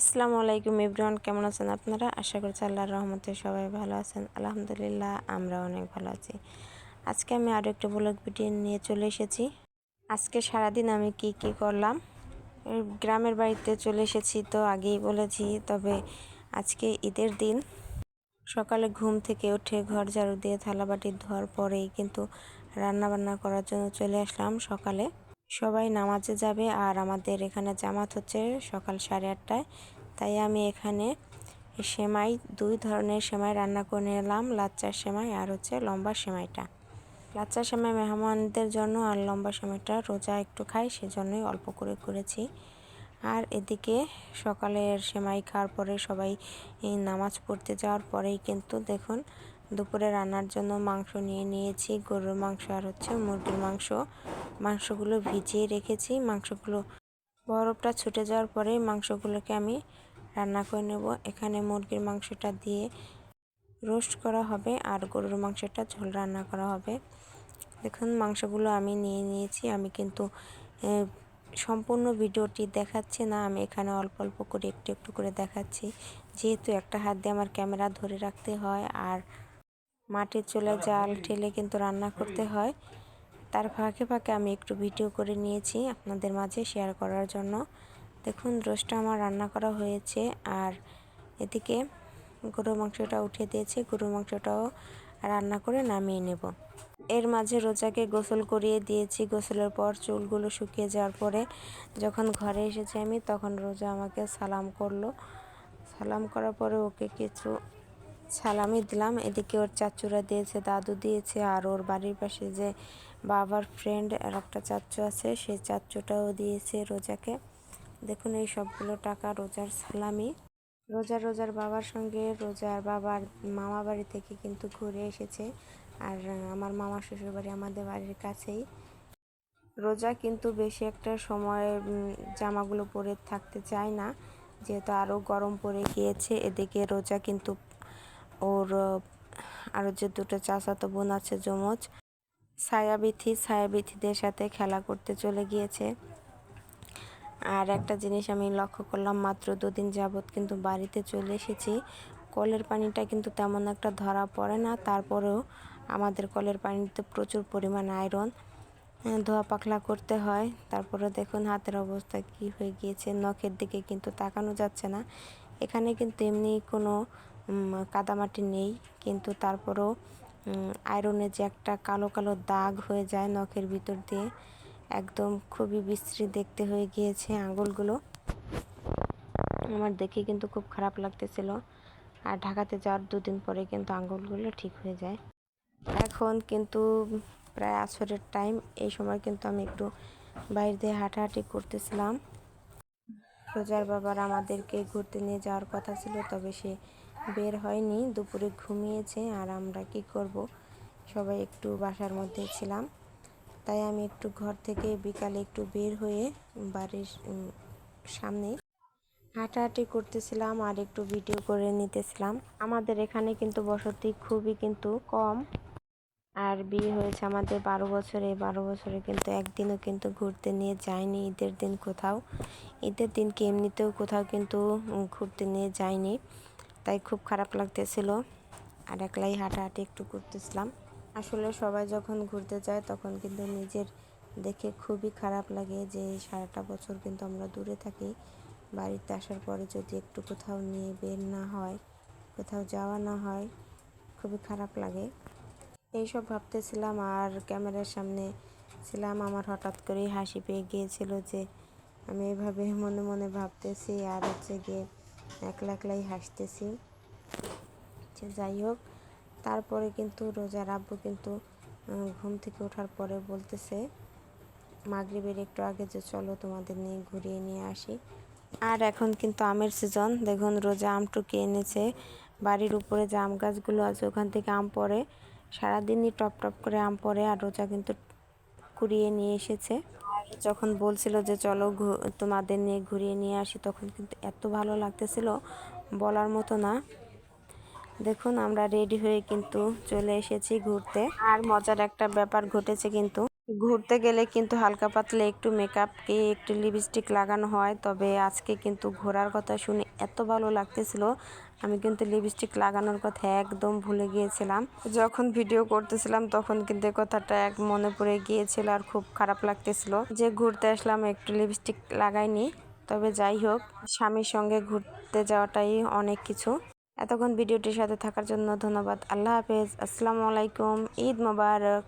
আসসালামু আলাইকুম ইব্রান কেমন আছেন আপনারা? আশা করছি আল্লাহর রহমতে সবাই ভালো আছেন। আলহামদুলিল্লাহ আমরা অনেক ভালো আছি। আজকে আমি আরও একটা ব্লগ ভিডিও নিয়ে চলে এসেছি। আজকে সারাদিন আমি কি কি করলাম? গ্রামের বাড়িতে চলে এসেছি তো আগেই বলেছি, তবে আজকে ঈদের দিন। সকালে ঘুম থেকে উঠে ঘর ঝাড়ু দিয়ে থালাবাটি ধোয়ার পরেই কিন্তু রান্না বান্না করার জন্য চলে আসলাম সকালে। সবাই নামাজে যাবে আর আমাদের এখানে জামাত হচ্ছে সকাল সাড়ে আটটায়। তাই আমি এখানে সেমাই, দুই ধরনের সেমাই রান্না করে নিলাম, লাচ্চার সেমাই আর হচ্ছে লম্বা সেমাইটা। লাচ্চা সেমাই মেহমানদের জন্য আর লম্বা সেমাইটা রোজা একটু খাই, সেজন্যই অল্প করে করেছি। আর এদিকে সকালের সেমাই খাওয়ার পরে সবাই নামাজ পড়তে যাওয়ার পরেই কিন্তু দেখুন, দুপুরে রান্নার জন্য মাংস নিয়ে নিয়েছি, গরুর মাংস আর হচ্ছে মুরগির মাংস। মাংসগুলো ভিজিয়ে রেখেছি। মাংসগুলো বরফটা ছুটে যাওয়ার পরে মাংসগুলোকে আমি রান্না করে নেব। এখানে মুরগির মাংসটা দিয়ে রোস্ট করা হবে আর গরুর মাংসটা ঝোল রান্না করা হবে। দেখুন, মাংসগুলো আমি নিয়ে নিয়েছি। আমি কিন্তু সম্পূর্ণ ভিডিওটি দেখাচ্ছি না। আমি এখানে অল্প অল্প করে, একটু একটু করে দেখাচ্ছি। যেহেতু একটা হাত দিয়ে আমার ক্যামেরা ধরে রাখতে হয় আর মাটির চুলে জাল ঠেলে কিন্তু রান্না করতে হয়। তার ফাঁকে ফাঁকে আমি একটু ভিডিও করে নিয়েছি আপনাদের মাঝে শেয়ার করার জন্য। দেখুন, রোস্টটা আমার রান্না করা হয়েছে আর এদিকে গরু মাংসটা উঠে দিয়েছি। গরু মাংসটাও রান্না করে নামিয়ে নেব। এর মাঝে রোজাকে গোসল করিয়ে দিয়েছি। গোসলের পর চুলগুলো শুকিয়ে যাওয়ার পরে যখন ঘরে এসেছি আমি, তখন রোজা আমাকে সালাম করল। সালাম করার পরে ওকে কিছু সালামি দিলাম। এদিকে ওর চাচুরা দিয়েছে, দাদু দিয়েছে, আর ওর বাড়ির পাশে যে বাবার ফ্রেন্ড আর একটা চাচ্চু আছে সেই চাচ্চুটাও দিয়েছে রোজাকে। দেখুন এই সবগুলো টাকা রোজার সালামি। রোজার রোজার বাবার সঙ্গে রোজার বাবার মামা বাড়ি থেকে কিন্তু ঘুরে এসেছে, আর আমার মামা শ্বশুর বাড়ি আমাদের বাড়ির কাছেই। রোজা কিন্তু বেশি একটা সময় জামাগুলো পরে থাকতে চায় না, যেহেতু আরও গরম পড়ে গিয়েছে, এদিকে রোজা কিন্তু ওর আরও যে দুটো চাচাতো বোন আছে যমজ, ছায়াবিথি, ছায়াবিথিদের সাথে খেলা করতে চলে গিয়েছে। আর একটা জিনিস আমি লক্ষ্য করলাম, মাত্র দুদিন যাবৎ কিন্তু বাড়িতে চলে এসেছি। কলের পানিটা কিন্তু তেমন একটা ধরা পড়ে না, তারপরেও আমাদের কলের পানিতে প্রচুর পরিমাণ আয়রন ধোয়া পাখলা করতে হয়। তারপরে দেখুন হাতের অবস্থা কি হয়ে গিয়েছে, নখের দিকে কিন্তু তাকানো যাচ্ছে না। এখানে কিন্তু এমনি কোনো কাদামাটি নেই, কিন্তু তারপরেও আয়রনের যে একটা কালো কালো দাগ হয়ে যায় নখের ভিতর দিয়ে, একদম খুবই বিশ্রী দেখতে হয়ে গিয়েছে আঙুলগুলো। আমার দেখে কিন্তু খুব খারাপ লাগতেছিল। আর ঢাকাতে যাওয়ার দুদিন পরে কিন্তু আঙুলগুলো ঠিক হয়ে যায়। এখন কিন্তু প্রায় আসরের টাইম, এই সময় কিন্তু আমি একটু বাইরে দিয়ে হাঁটাহাঁটি করতেছিলাম। রোজার বাবার আমাদেরকে ঘুরতে নিয়ে যাওয়ার কথা ছিল, তবে সে বের হয়নি, দুপুরে ঘুমিয়েছে, আর আমরা কি করব? সবাই একটু বাসার মধ্যে ছিলাম। তাই আমি একটু ঘর থেকে বিকালে একটু বের হয়ে বাড়ির সামনে হাঁটাহাঁটি করতেছিলাম আর একটু ভিডিও করে নিতেছিলাম। আমাদের এখানে কিন্তু বসতি খুবই কিন্তু কম। আর বিয়ে হয়েছে আমাদের বারো বছরে। বারো বছরে কিন্তু একদিনও কিন্তু ঘুরতে নিয়ে যায়নি ঈদের দিন কোথাও। ঈদের দিনকে এমনিতেও কোথাও কিন্তু ঘুরতে নিয়ে যায়নি তাই খুব খারাপ লাগতেছিল। আর একলাই হাঁটাহাঁটি একটু করতেছিলাম। আসলে সবাই যখন ঘুরতে যায় তখন কিন্তু নিজের দেখে খুবই খারাপ লাগে যে সারাটা বছর কিন্তু আমরা দূরে থাকি। বাড়িতে আসার পরে যদি একটু কোথাও নিয়ে বের না হয়, কোথাও যাওয়া না হয়, খুবই খারাপ লাগে। এইসব ভাবতেছিলাম আর ক্যামেরার সামনে ছিলাম। আমার হঠাৎ করেই হাসি পেয়ে গিয়েছিল যে আমি এভাবে মনে মনে ভাবতেছি। আর হচ্ছে গিয়ে একলা একলাই হাসতেছি। যাই হোক, তারপরে কিন্তু রোজার আব্বু কিন্তু ঘুম থেকে ওঠার পরে বলতেছে, মাগরিবের একটু আগে যে চলো তোমাদের নিয়ে ঘুরিয়ে নিয়ে আসি। আর এখন কিন্তু আমের সিজন দেখুন রোজা আম টুকে এনেছে, বাড়ির উপরে যে আম গাছগুলো আছে ওখান থেকে আম পড়ে, সারাদিনই টপ টপ করে আম পড়ে, আর রোজা কিন্তু কুড়িয়ে নিয়ে এসেছে। যখন বলছিল যে চলো তোমাদের নিয়ে ঘুরিয়ে নিয়ে আসি, তখন কিন্তু এত ভালো লাগতেছিল, বলার মতো না। দেখুন, আমরা রেডি হয়ে কিন্তু চলে এসেছি ঘুরতে। আর মজার একটা ব্যাপার ঘটেছে কিন্তু। ঘুরতে গেলে কিন্তু হালকা পাতলা একটু মেকআপ কি একটু লিপস্টিক লাগানো হয়, তবে আজকে কিন্তু ঘোরার কথা শুনে এত ভালো লাগতেছিল। আমি কিন্তু লিপস্টিক লাগানোর কথা একদম ভুলে গিয়েছিলাম। যখন ভিডিও করতেছিলাম, তখন কিন্তু কথাটা এক মনে পড়ে গিয়েছিল আর খুব খারাপ লাগতেছিল। যে ঘুরতে আসলাম, একটু লিপস্টিক লাগাইনি। তবে যাই হোক, স্বামীর সঙ্গে ঘুরতে যাওয়াটাই অনেক কিছু। এতক্ষণ ভিডিওটির সাথে থাকার জন্য ধন্যবাদ। আল্লাহ হাফেজ। আসসালামু আলাইকুম। ঈদ মোবারক।